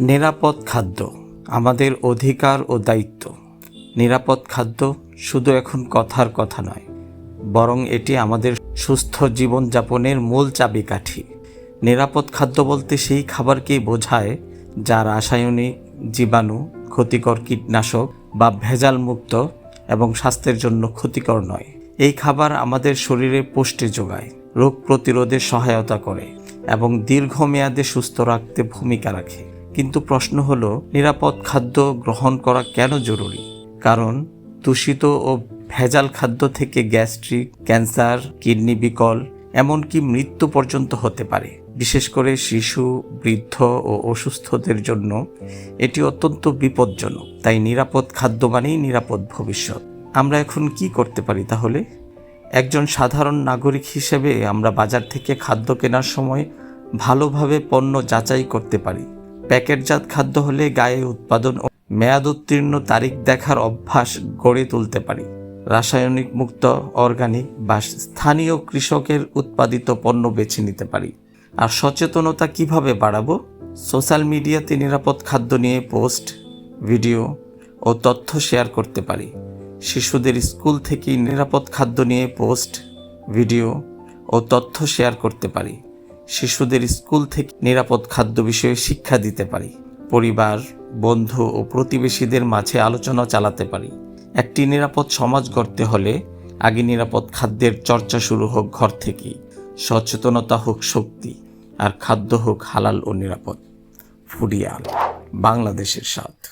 নিরাপদ খাদ্য আমাদের অধিকার ও দায়িত্ব। নিরাপদ খাদ্য শুধু এখন কথার কথা নয়, বরং এটি আমাদের সুস্থ জীবনযাপনের মূল চাবিকাঠি। নিরাপদ খাদ্য বলতে সেই খাবারকেই বোঝায় যা রাসায়নিক, জীবাণু, ক্ষতিকর কীটনাশক বা ভেজাল মুক্ত এবং স্বাস্থ্যের জন্য ক্ষতিকর নয়। এই খাবার আমাদের শরীরে পুষ্টি যোগায়, রোগ প্রতিরোধে সহায়তা করে এবং দীর্ঘমেয়াদে সুস্থ রাখতে ভূমিকা রাখে। কিন্তু প্রশ্ন হলো, নিরাপদ খাদ্য গ্রহণ করা কেন জরুরি? কারণ, দূষিত ও ভেজাল খাদ্য থেকে গ্যাস্ট্রিক, ক্যান্সার, কিডনি বিকল, এমনকি মৃত্যু পর্যন্ত হতে পারে। বিশেষ করে শিশু, বৃদ্ধ ও অসুস্থদের জন্য এটি অত্যন্ত বিপজ্জনক। তাই নিরাপদ খাদ্য মানেই নিরাপদ ভবিষ্যৎ। আমরা এখন কি করতে পারি তাহলে? একজন সাধারণ নাগরিক হিসেবে আমরা বাজার থেকে খাদ্য কেনার সময় ভালোভাবে পণ্য যাচাই করতে পারি। প্যাকেটজাত খাদ্য হলে গায়ে উৎপাদন ও মেয়াদ উত্তীর্ণ তারিখ দেখার অভ্যাস গড়ে তুলতে পারি। রাসায়নিক মুক্ত অর্গানিক বা স্থানীয় কৃষকের উৎপাদিত পণ্য বেছে নিতে পারি। আর সচেতনতা কীভাবে বাড়াবো? সোশ্যাল মিডিয়াতে নিরাপদ খাদ্য নিয়ে পোস্ট, ভিডিও ও তথ্য শেয়ার করতে পারি। শিশুদের স্কুল থেকেই নিরাপদ খাদ্য নিয়ে পোস্ট, ভিডিও ও তথ্য শেয়ার করতে পারি। শিশুদের স্কুল থেকে নিরাপদ খাদ্য বিষয়ে শিক্ষা দিতে পারি, পরিবার, বন্ধু ও প্রতিবেশীদের মাঝে আলোচনা চালাতে পারি। একটি নিরাপদ সমাজ গড়তে হলে আগে নিরাপদ খাদ্যের চর্চা শুরু হোক ঘর থেকেই। সচেতনতা হোক শক্তি, আর খাদ্য হোক হালাল ও নিরাপদ। ফুডিয়াল, বাংলাদেশের স্বাদ।